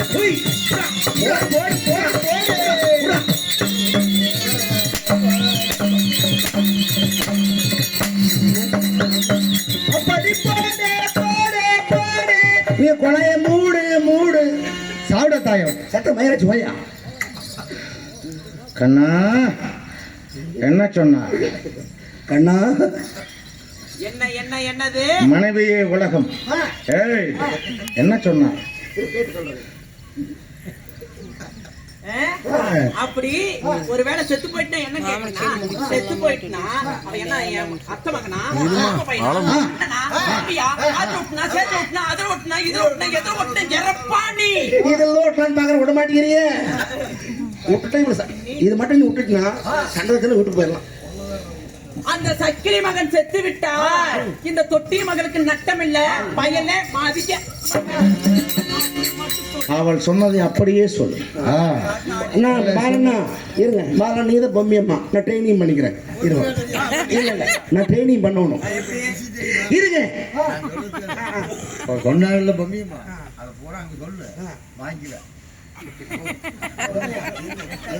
அப்படி நீ கொலைய மூடு மூடு. சாப்பிட தாயம் சட்ட மயிராச்சு போயா. கண்ணா என்ன சொன்னா? கண்ணா. என்ன என்ன என்னது? மனைவியே உலகம். ஏய் என்ன சொன்னா? அப்படி ஒருவேளை செத்து போயிட்டா என்ன கேட்கணும் செத்து போயிட்டுனா அவன் என்ன என் அத்தை மகனா? அது ஓட்டலான்னு பாக்குற விட மாட்டேங்கிறியே விட்டுட்டா இவ்வளவு ச- இது மட்டும் நீ விட்டுட்டுனா சண்டத்துல விட்டு போயிடலாம். அந்த சக்கிலி மகன் செத்து விட்டார் இந்த தொட்டி மகனுக்கு நட்டம் இல்ல பயல மாதிக்க. அவள் சொன்னதை அப்படியே சொல் அண்ணா பாலண்ணா இருங்க. பாலண்ணா நீ தான் பொம்மியம்மா. நான் ட்ரைனிங் பண்ணிக்கிறேன். இருங்க. இல்ல இல்ல. நான் ட்ரைனிங் பண்ணணும். இருங்க. சொன்னாங்கல்ல பொம்மியம்மா. அதை பூரா அங்க சொல்லு. வாங்கிக்க.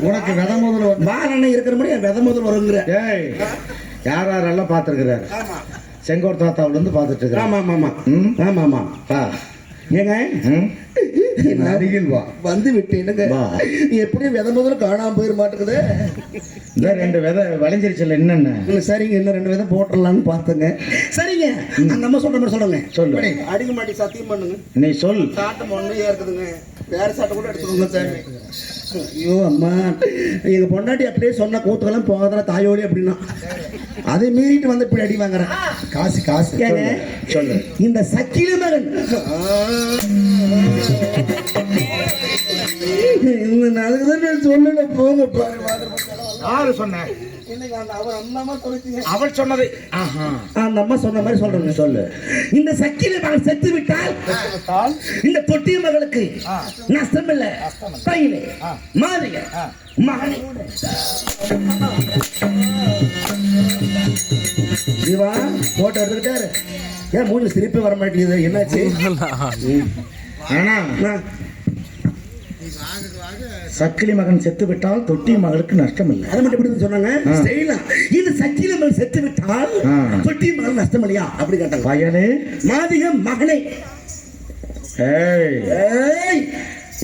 உனக்கு வித முதல் பாலண்ணா இருக்கிற முடியும் வித முதல் வருங்கிற. ஏய் யார் யாரெல்லாம் பார்த்துருக்கிறாரு? செங்கோர் தாத்தாவுல இருந்து பார்த்துட்டு இருக்கிறேன் ஆமா ஆமா ஆமா. ம்? ஆமா ஆமா வா. ஏங்க? அருகில் வா. வந்து விட்டேனுங்க. எப்படியும் வித முதல்ல காணாம போயிட மாட்டேங்குது. இந்த ரெண்டு விதை விளைஞ்சிருச்சுல என்னென்ன? இல்ல, சரிங்க இன்னும் ரெண்டு விதம் போட்டுடலாம்னு பார்த்தேங்க. சரிங்க அந்த அம்மா சொல்ற மாதிரி சொல்லுங்க சொல்லு. அடிக்க மாட்டி சத்தியம் பண்ணுங்க. நீ சொல். சாட்டம் ஒன்றையா இருக்குதுங்க வேற சாட்டை கூட எடுத்துக்கோங்க சார். ஐயோ அம்மா. எங்க பொண்டாட்டி அப்படியே சொன்ன கூத்துக்கெல்லாம் போகாதல தாயோடி அப்படின்னா. அதை மீறிட்டு வந்து இப்படி அடி வாங்குறேன் காசு காசு. சொல்லு இந்த சக்கிலி மகன். யாரு சொன்ன? இன்னைக்கு அந்த அவர் அவள் சொன்னதை. ஆஹா. அந்த அம்மா சொன்ன மாதிரி சொல்றேங்க சொல்லு. இந்த சக்கிலி மகன் செத்து விட்டால் இந்த தொட்டிய மகளுக்கு நஷ்டம் இல்ல பையனே மாதிரிக மகனை. சிவா போட்டோ எடுத்துக்கிட்டாரு ஏன் மூணு சிரிப்பு வர மாட்டேங்குது? என்னாச்சு? ஆனா சக்கிலி மகன் செத்து விட்டால் தொட்டி மகளுக்கு நஷ்டம் இல்லை அதை மட்டும் எப்படி சொன்னாங்க. செய்யலாம் இந்த சக்கிலி மகன் செத்து விட்டால் ஆ. தொட்டிய மகன் நஷ்டம் இல்லையா அப்படி கேட்டாங்க. பயனே மாதிக மகனை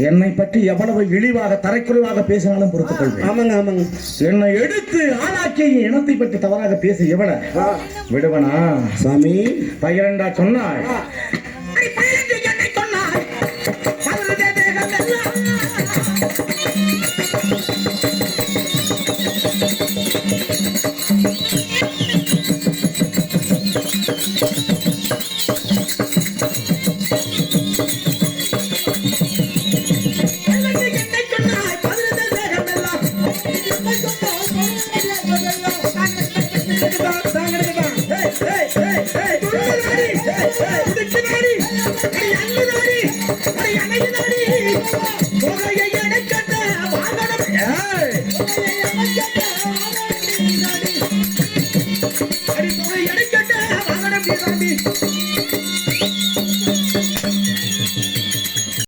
என்னை பற்றி எவ்வளவு இழிவாக தரைக்குறைவாக பேசினாலும் பொறுத்துக் கொள்வேன் ஆமாங்க ஆமாங்க. என்னை எடுத்து ஆளாக்கிய இனத்தை பற்றி தவறாக பேசி எவன? விடுவனா? சாமி பயிரண்டா சொன்னாய். சொன்னாய். உலகை எனக்கு